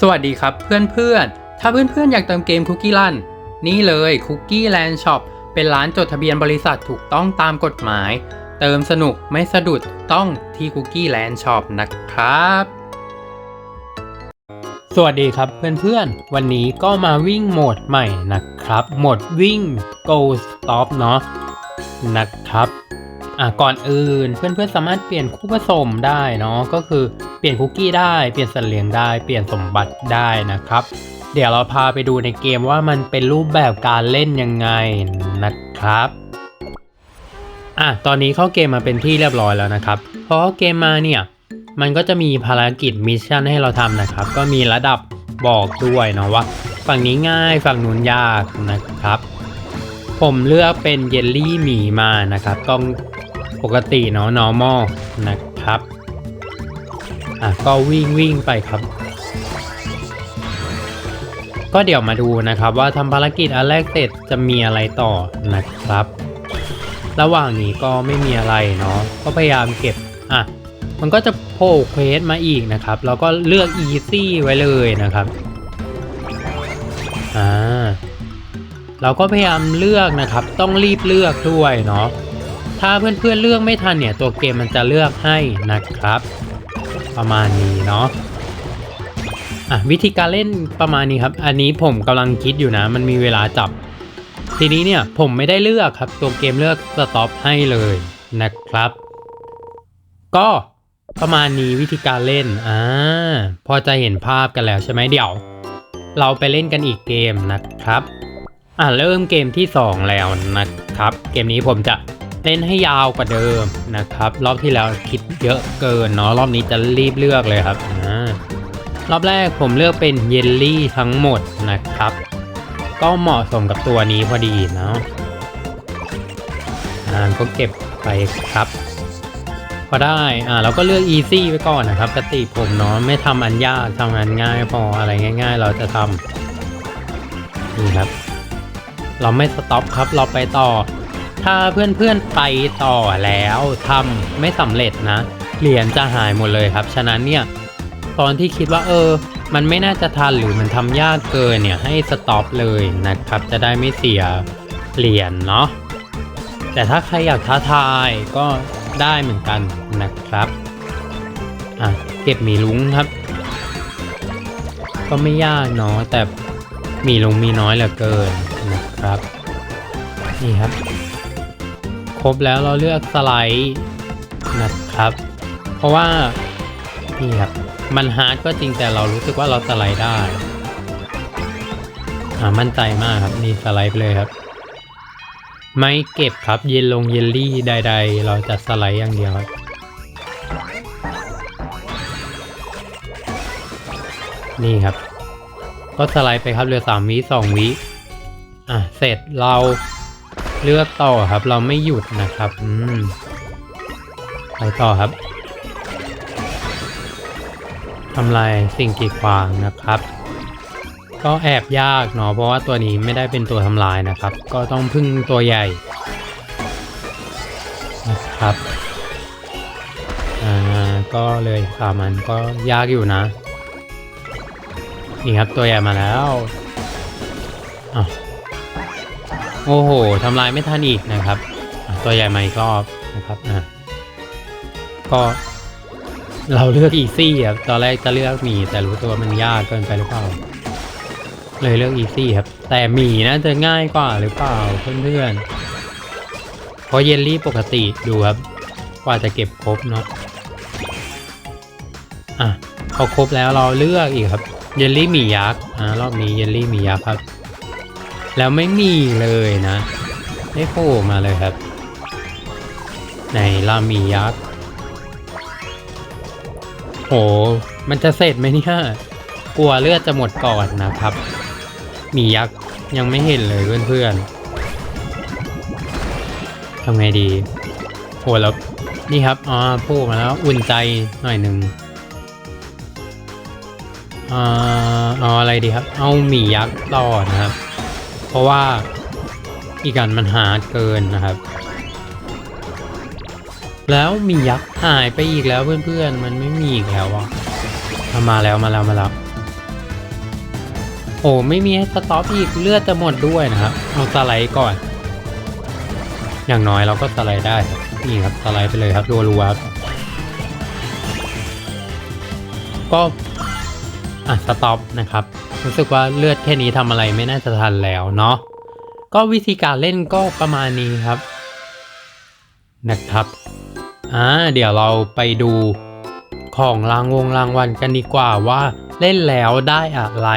สวัสดีครับเพื่อนๆ ถ้าเพื่อนๆ อยากเติมเกมคุกกี้ลันนี่เลยคุกกี้แลนด์ช็อปเป็นร้านจดทะเบียนบริษัทถูกต้องตามกฎหมาย เติมสนุกไม่สะดุดต้องที่คุกกี้แลนด์ช็อปนะครับ สวัสดีครับเพื่อนๆ วันนี้ก็มาวิ่งโหมดใหม่นะครับ โหมดวิ่ง go stop เนาะนะครับ อะก่อนอื่นเพื่อนๆสามารถเปลี่ยนคู่ผสมได้เนาะก็คือเปลี่ยนคุกกี้ได้เปลี่ยนสัตว์เลี้ยงได้เปลี่ยนสมบัติได้นะครับ เดี๋ยวเราพาไปดูในเกมว่ามันเป็นรูปแบบการเล่นยังไงนะครับอะตอนนี้เข้าเกมมาเป็นที่เรียบร้อยแล้วนะครับพอเข้าเกมมาเนี่ยมันก็จะมีภารกิจมิชชั่นให้เราทำนะครับ ก็มีระดับบอกด้วยเนาะว่าฝั่งนี้ง่ายฝั่งนู้นยากนะครับ ผมเลือกเป็นเยลลี่หมีมานะครับ ต้องปกติเนาะ normal นะครับ อะ ก็วิ่งวิ่งไปครับ ก็เดี๋ยวมาดูนะครับ ว่าทำภารกิจอันแรกเสร็จจะมีอะไรต่อนะครับ ระหว่างนี้ก็ไม่มีอะไรเนาะ ก็พยายามเก็บ อะ มันก็จะโผล่เควสมาอีกนะครับ แล้วก็เลือก easy ไว้เลยนะครับ อ่า เราก็พยายามเลือกนะครับ ต้องรีบเลือกด้วยเนาะถ้าเพื่อนๆเลือกไม่ทันเนี่ยตัวเกมมันจะเลือกให้นะครับ ประมาณนี้เนาะอะวิธีการเล่นประมาณนี้ครับ อันนี้ผมกำลังคิดอยู่นะ มันมีเวลาจับ ทีนี้เนี่ยผมไม่ได้เลือกครับ ตัวเกมเลือกสต็อปให้เลยนะครับ ก็ประมาณนี้วิธีการเล่นอ่าพอจะเห็นภาพกันแล้วใช่ไหมเดี๋ยว เราไปเล่นกันอีกเกมนะครับ อะเริ่มเกมที่ 2 แล้วนะครับ เกมนี้ผมจะเล่นให้ยาวกว่าเดิมนะครับ รอบที่แล้วคิดเยอะเกินเนาะรอบนี้จะรีบเลือกเลยครับอ่ารอบแรกผมเลือกเป็นเยลลี่ทั้งหมดนะครับ ก็เหมาะสมกับตัวนี้พอดีเนาะอ่าก็เก็บไปครับ พอได้อ่าเราก็เลือก easy ไว้ก่อนนะครับปกติผมเนาะไม่ทำอันยากทำอันง่ายพออะไรง่าย ๆ เราจะทำนี่ครับ เราไม่สต็อปครับเราไปต่อ ถ้าเพื่อนๆไปต่อแล้วทำไม่สำเร็จนะ เหรียญจะหายหมดเลยครับ ฉะนั้นเนี่ย ตอนที่คิดว่าเออ มันไม่น่าจะทันหรือมันทำยากเกินเนี่ยให้สต็อปเลยนะครับ จะได้ไม่เสียเหรียญเนาะแต่ถ้าใครอยากท้าทายก็ได้เหมือนกันนะครับอะเก็บหมีลุงครับ ก็ไม่ยากเนาะแต่หมีลุงมีน้อยเหลือเกิน นะครับ นี่ครับ ครบแล้วเราเลือกสไลด์นะครับ เพราะว่านี่ครับมันฮาร์ดก็จริงแต่เรารู้สึกว่าเราสไลด์ได้อ่ามั่นใจมากครับนี่สไลด์ไปเลยครับ ไม่เก็บครับเยลลงเยลลี่ใด ๆ เราจะสไลด์อย่างเดียวครับนี่ครับ ก็สไลด์ไปครับเหลือสามวิสองวิ อะเสร็จเราเลือกต่อครับ เราไม่หยุดนะครับ อืมไปต่อครับทำลายสิ่งกีดขวางนะครับ ก็แอบยากเนาะเพราะว่าตัวนี้ไม่ได้เป็นตัวทำลายนะครับ ก็ต้องพึ่งตัวใหญ่นะครับอ่าก็เลยสามันก็ยากอยู่นะนี่ครับตัวใหญ่มาแล้วอ้าว โอ้โหทำลายไม่ทันอีกนะครับ ตัวใหญ่มาอีกรอบนะครับอะก็เราเลือกอีซี่ครับตอนแรกจะเลือกมี แต่รู้ตัวมันยากเกินไปหรือเปล่า เลยเลือกอีซี่ครับ แต่หมีน่าจะง่ายกว่าหรือเปล่าเพื่อนๆเพราะเยลลี่ปกติดูครับ กว่าจะเก็บครบเนาะอะพอครบแล้วเราเลือกอีกครับ เยลลี่หมียักษ์อ่ารอบนี้เยลลี่หมียักษ์ครับ แล้วไม่มีเลยนะไม่โผล่มาเลยครับ ในลามียักษ์โห มันจะเสร็จไหมเนี่ยกลัวเลือดจะหมดก่อนนะครับ มียักษ์ยังไม่เห็นเลยเพื่อนๆทำไงดีโหแล้วนี่ครับอ๋อพูดมาแล้วอุ่นใจหน่อยหนึ่งอ่าเอาอะไรดีครับ เอาหมียักษ์ต่อนะครับ ราะว่าอีกอันมันหาเกินนะครับ แล้วมียักษ์หายไปอีกแล้วเพื่อนๆ มันไม่มีอีกแล้วอะมาแล้วมาแล้วมาแล้วโอ้ไม่มีให้สต็อปอีกเลือดจะหมดด้วยนะครับเอาสไลด์ก่อน อย่างน้อยเราก็สไลด์ได้นี่ครับสไลด์ไปเลยครับรัวๆครับก็อะสต็อปนะครับ รู้สึกว่าเลือดแค่นี้ทำอะไรไม่น่าจะทันแล้วเนาะก็วิธีการเล่นก็ประมาณนี้ครับ นะครับอ่าเดี๋ยวเราไปดูของรางวงรางวัลกันดีกว่าว่าเล่นแล้วได้อะไร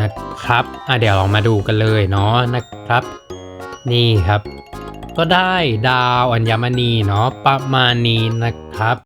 นะครับอะเดี๋ยวเรามาดูกันเลยเนาะนะครับ นี่ครับ ก็ได้ดาวอัญมณีเนาะประมาณนี้นะครับ